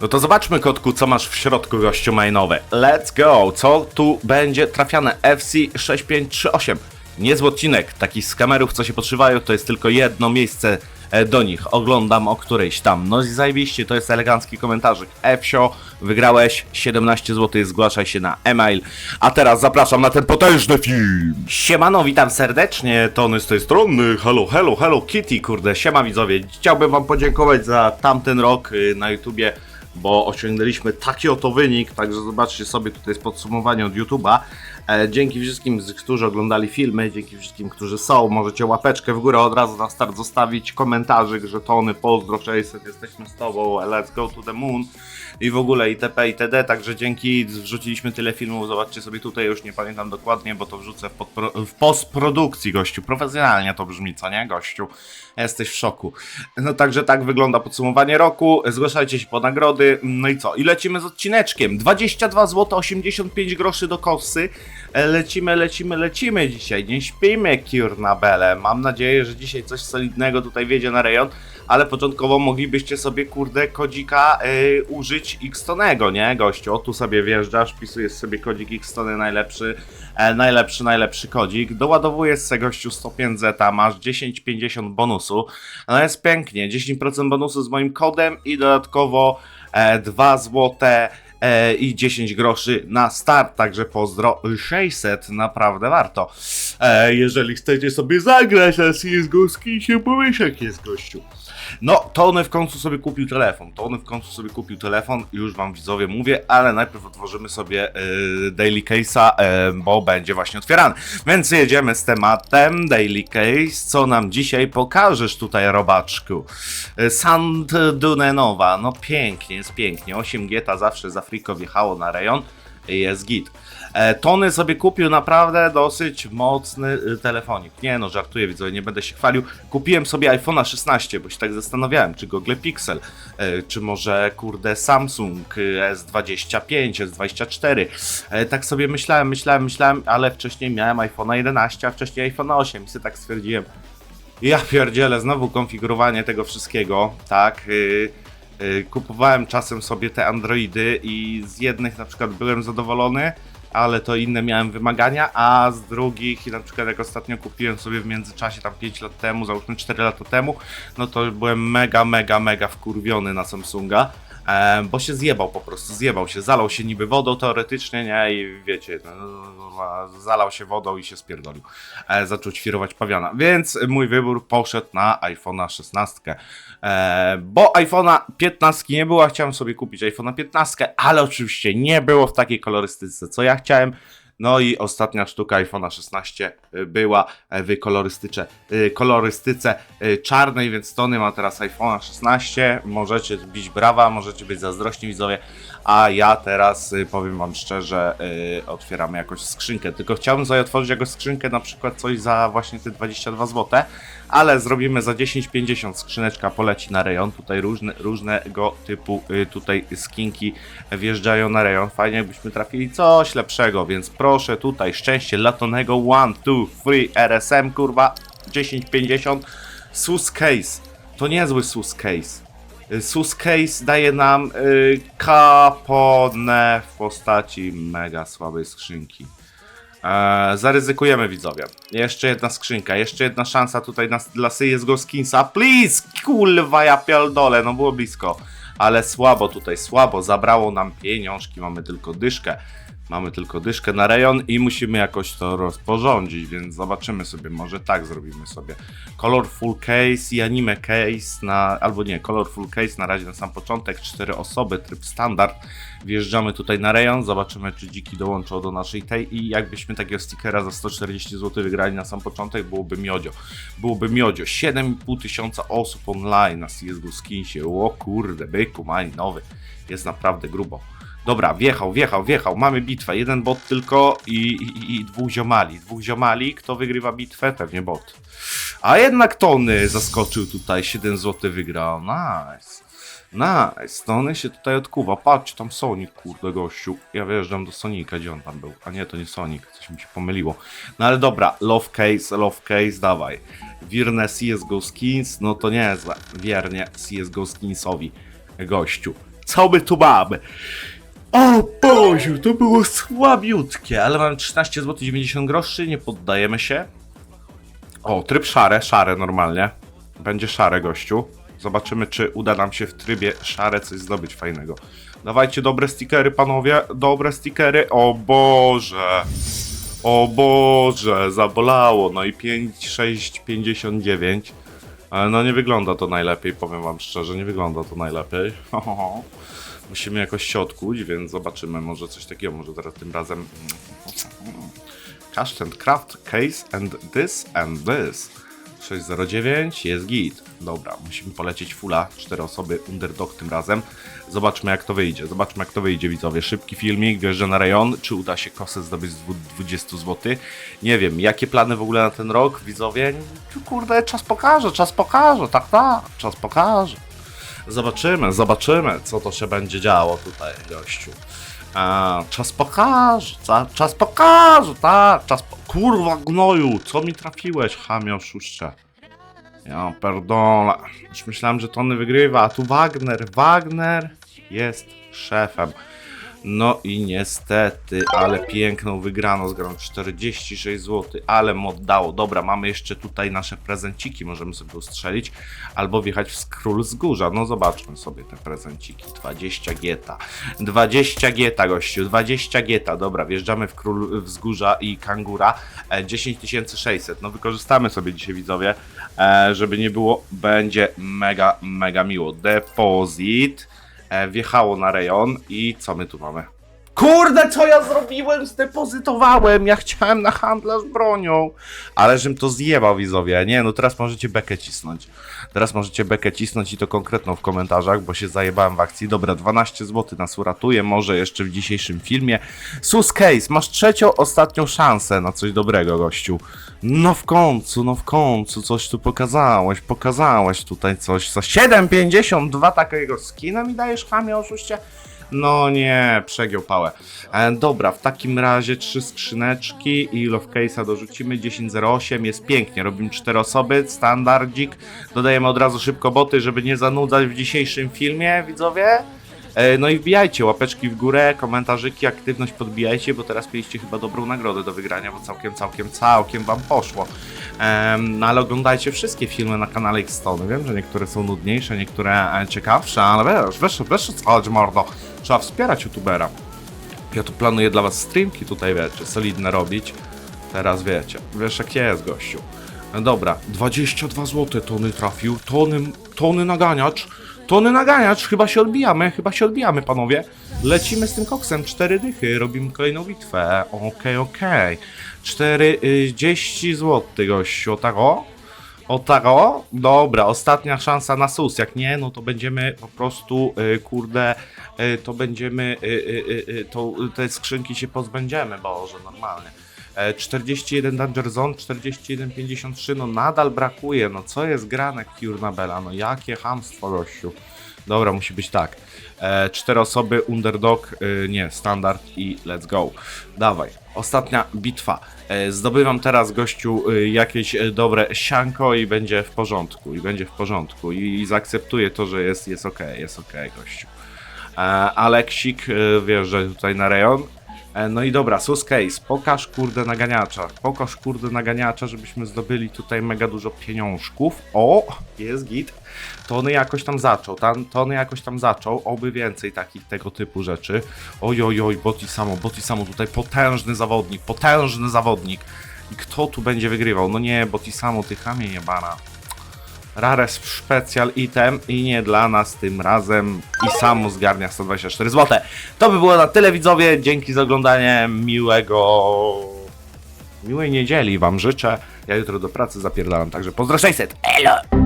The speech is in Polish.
No to zobaczmy, kotku, co masz w środku gościu mainowe. Let's go! Co tu będzie trafiane? FC6538. Niezły odcinek takich skamerów, co się podszywają, to jest tylko jedno miejsce e, do nich. Oglądam o którejś tam. No i zajebiście, to jest elegancki komentarzyk. Efsio, wygrałeś 17 zł, zgłaszaj się na e-mail. A teraz zapraszam na ten potężny film. Siemano, witam serdecznie, Tony z tej strony. Hello, hello, hello Kitty, kurde, siema widzowie. Chciałbym wam podziękować za tamten rok y, na YouTubie bo osiągnęliśmy taki oto wynik, także zobaczcie sobie, tutaj jest podsumowanie od YouTube'a. E, dzięki wszystkim, którzy oglądali filmy, dzięki wszystkim, którzy są, możecie łapeczkę w górę od razu na start zostawić, komentarzyk, że Tony, pozdro 600, jesteśmy z tobą, let's go to the moon i w ogóle itp. itd. Także dzięki, wrzuciliśmy tyle filmów, zobaczcie sobie tutaj, już nie pamiętam dokładnie, bo to wrzucę w, w postprodukcji, gościu, profesjonalnie to brzmi, co nie, gościu? Jesteś w szoku. No także tak wygląda podsumowanie roku. Zgłaszajcie się po nagrody. No i co? I lecimy z odcineczkiem. 22 zł 85 groszy do kosy. E, Lecimy, lecimy, lecimy dzisiaj. Nie śpimy, kiurnabele. Mam nadzieję, że dzisiaj coś solidnego tutaj wiedzie na rejon. Ale początkowo moglibyście sobie, kurde, kodzika y, użyć Xtonego, nie, gościu? O, tu sobie wjeżdżasz, wpisujesz sobie kodzik Xtony najlepszy, e, najlepszy, najlepszy kodzik. Doładowujesz se, gościu, 105 zeta, masz 10,50 bonusu. No jest pięknie, 10% bonusu z moim kodem i dodatkowo e, 2 złote e, i 10 groszy na start, także pozdro 600, naprawdę warto. E, jeżeli chcecie sobie zagrać na CSGO się powieszek jest gościu. No, Tony w końcu sobie kupił telefon. Tony w końcu sobie kupił telefon, już wam widzowie mówię, ale najpierw otworzymy sobie y, Daily Case'a, y, bo będzie właśnie otwierany. Więc jedziemy z tematem Daily Case. Co nam dzisiaj pokażesz tutaj, robaczku? Y, Sand Dunenowa, no pięknie, jest pięknie. 8 Geta zawsze z Afriko wjechało na rejon. Jest git. E, Tony sobie kupił naprawdę dosyć mocny y, telefonik. Nie no, żartuję widzowie, nie będę się chwalił. Kupiłem sobie iPhone'a 16, bo się tak zastanawiałem, czy Google Pixel, e, czy może kurde Samsung y, S25, S24. E, Tak sobie myślałem, myślałem, myślałem, ale wcześniej miałem iPhone'a 11, a wcześniej iPhone'a 8 i sobie tak stwierdziłem, ja pierdzielę, znowu konfigurowanie tego wszystkiego, tak. y, y, Kupowałem czasem sobie te Androidy i z jednych na przykład byłem zadowolony, ale to inne miałem wymagania, a z drugich, na przykład jak ostatnio kupiłem sobie w międzyczasie tam 5 lat temu, załóżmy 4 lata temu, no to byłem mega, mega, mega wkurwiony na Samsunga. E, bo się zjebał po prostu, zjebał się, zalał się niby wodą teoretycznie, nie, i wiecie, no, no, zalał się wodą i się spierdolił. E, zaczął ćwirować pawiana, więc mój wybór poszedł na iPhone'a 16. E, bo iPhone'a 15 nie było, chciałem sobie kupić iPhone'a 15, ale oczywiście nie było w takiej kolorystyce, co ja chciałem. No i ostatnia sztuka iPhone'a 16 była w kolorystyce, kolorystyce y, czarnej, więc Tony ma teraz iPhone'a 16. Możecie bić brawa, możecie być zazdrośni widzowie, a ja teraz y, powiem wam szczerze, y, otwieram jakoś skrzynkę. Tylko chciałbym sobie otworzyć jakąś skrzynkę, na przykład coś za właśnie te 22 zł, ale zrobimy za 10,50 skrzyneczka poleci na rejon. Tutaj różne, różnego typu y, tutaj skinki wjeżdżają na rejon. Fajnie jakbyśmy trafili coś lepszego, więc proszę tutaj szczęście latonego 1, 2, 3 RSM kurwa 10,50 sus case. To niezły sus case. Y, Sus case daje nam y, w postaci mega słabej skrzynki. Eee, zaryzykujemy widzowie. Jeszcze jedna skrzynka, jeszcze jedna szansa tutaj na, dla CSGO Skinsa. Please! Kurwa, ja pierdolę, no było blisko. Ale słabo tutaj, słabo. Zabrało nam pieniążki, mamy tylko dyszkę. Mamy tylko dyszkę na rejon i musimy jakoś to rozporządzić, więc zobaczymy sobie, może tak zrobimy sobie. Colorful case i anime case na, albo nie, colorful case na razie na sam początek, cztery osoby, tryb standard. Wjeżdżamy tutaj na rejon, zobaczymy czy dziki dołączą do naszej tej i jakbyśmy takiego stickera za 140 zł wygrali na sam początek, byłoby miodzio. Byłoby miodzio. 7,5 tysiąca osób online na CSGO Skinsie. O kurde, byku, mani, nowy. Jest naprawdę grubo. Dobra, wjechał, wjechał, wjechał. Mamy bitwę. Jeden bot tylko i, i, i dwóch ziomali. Dwóch ziomali. Kto wygrywa bitwę? Pewnie bot. A jednak Tony zaskoczył tutaj. 7 zł wygrał. Nice. Nice. Tony się tutaj odkuwa. Patrzcie, tam Sonic, kurde gościu. Ja wjeżdżam do Sonika, gdzie on tam był. A nie, to nie Sonic. Coś mi się pomyliło. No ale dobra. Love case, love case, dawaj. Wirne CSGO Skins, no to niezłe. Wiernie CSGO Skinsowi gościu. Co my tu mamy? O Boziu, to było słabiutkie, ale mam 13 zł 90 groszy, nie poddajemy się. O, tryb szare, szare normalnie. Będzie szare, gościu. Zobaczymy, czy uda nam się w trybie szare coś zdobyć fajnego. Dawajcie dobre stickery, panowie. Dobre stickery. O Boże. O Boże, zabolało. No i 5, 6, 59. Ale no nie wygląda to najlepiej, powiem wam szczerze, nie wygląda to najlepiej. Musimy jakoś się odkuć, więc zobaczymy, może coś takiego, może teraz tym razem... Cash and craft case and this and this. 609 jest git. Dobra, musimy polecieć fulla. Cztery osoby, underdog tym razem. Zobaczmy jak to wyjdzie. Zobaczmy jak to wyjdzie, widzowie. Szybki filmik, wjeżdża na rejon. Czy uda się kosę zdobyć z dwu- 20 zł? Nie wiem, jakie plany w ogóle na ten rok, widzowie? Kurde, czas pokaże, czas pokaże, tak, tak, czas pokaże. Zobaczymy, zobaczymy, co to się będzie działo tutaj, gościu. A, czas pokaże, ca, czas pokaże, tak, czas po... Kurwa gnoju, co mi trafiłeś, chamie oszuście. Ja perdolę. Już myślałem, że Tony wygrywa, a tu Wagner, Wagner jest szefem. No i niestety, ale piękną wygraną z grą 46 zł, ale mu oddało. Dobra, mamy jeszcze tutaj nasze prezenciki, możemy sobie ustrzelić, albo wjechać w skról z górza. No zobaczmy sobie te prezenciki. 20 gieta. 20 gieta, gościu, 20 gieta. Dobra, wjeżdżamy w król wzgórza i kangura. E, 10600. No wykorzystamy sobie dzisiaj widzowie, e, żeby nie było, będzie mega, mega miło. Depozyt e, wjechało na rejon i co my tu mamy? Kurde, co ja zrobiłem? Zdepozytowałem. Ja chciałem na handlarz bronią. Ale żem to zjebał, widzowie. Nie, no teraz możecie bekę cisnąć. Teraz możecie bekę cisnąć i to konkretną w komentarzach, bo się zajebałem w akcji. Dobra, 12 zł nas uratuje, może jeszcze w dzisiejszym filmie. Sus Case, masz trzecią, ostatnią szansę na coś dobrego, gościu. No w końcu, no w końcu, coś tu pokazałeś, pokazałeś tutaj coś. Za 7,52 takiego skina mi dajesz, chamie, oszuście? No nie, przegiął pałę. E, dobra, w takim razie trzy skrzyneczki i love case'a dorzucimy 10.08, jest pięknie, robimy cztery osoby, standardzik, dodajemy od razu szybko boty, żeby nie zanudzać w dzisiejszym filmie, widzowie. E, No i wbijajcie łapeczki w górę, komentarzyki, aktywność podbijajcie, bo teraz mieliście chyba dobrą nagrodę do wygrania, bo całkiem, całkiem, całkiem wam poszło. No ale oglądajcie wszystkie filmy na kanale Xstone. Wiem, że niektóre są nudniejsze, niektóre e, ciekawsze, ale wiesz, wiesz, wiesz co mordo. Trzeba wspierać youtubera. Ja tu planuję dla was streamki tutaj, wiecie, solidne robić. Teraz wiecie, wiesz jak jest, gościu. No dobra, 22 zł tony trafił, tony, tony naganiacz, tony naganiacz, chyba się odbijamy, chyba się odbijamy, panowie. Lecimy z tym koksem, cztery dychy, robimy kolejną bitwę, okej, okej. 40 zł, gościu, tak o? O tak o? Dobra, ostatnia szansa na sus. Jak nie, no to będziemy po prostu, y, kurde, y, to będziemy, y, y, y, y, to te skrzynki się pozbędziemy, boże, normalnie. E, 41 Danger Zone, 41,53, no nadal brakuje, no co jest grane, kurna bela, no jakie hamstwo, gościu. Dobra, musi być tak. E, cztery osoby, underdog, y, nie, standard i let's go. Dawaj, ostatnia bitwa. E, zdobywam teraz gościu y, jakieś e, dobre sianko i będzie w porządku, i będzie w porządku. I, i zaakceptuję to, że jest, jest okej, jest okej, gościu. E, Aleksik y, wjeżdża tutaj na rejon. E, No i dobra, sus case, pokaż kurde naganiacza, pokaż kurde naganiacza, żebyśmy zdobyli tutaj mega dużo pieniążków. O, jest git. Tony jakoś tam zaczął, tam, Tony jakoś tam zaczął, oby więcej takich tego typu rzeczy. Oj, oj, oj, Boti samo, Boti samo tutaj potężny zawodnik, potężny zawodnik. I kto tu będzie wygrywał? No nie, Boti samo, ty chamie jebana. Rares Special Item i nie dla nas tym razem i samo zgarnia 124 zł. To by było na tyle widzowie, dzięki za oglądanie, miłego... Miłej niedzieli wam życzę. Ja jutro do pracy zapierdalam, także pozdro 600, elo!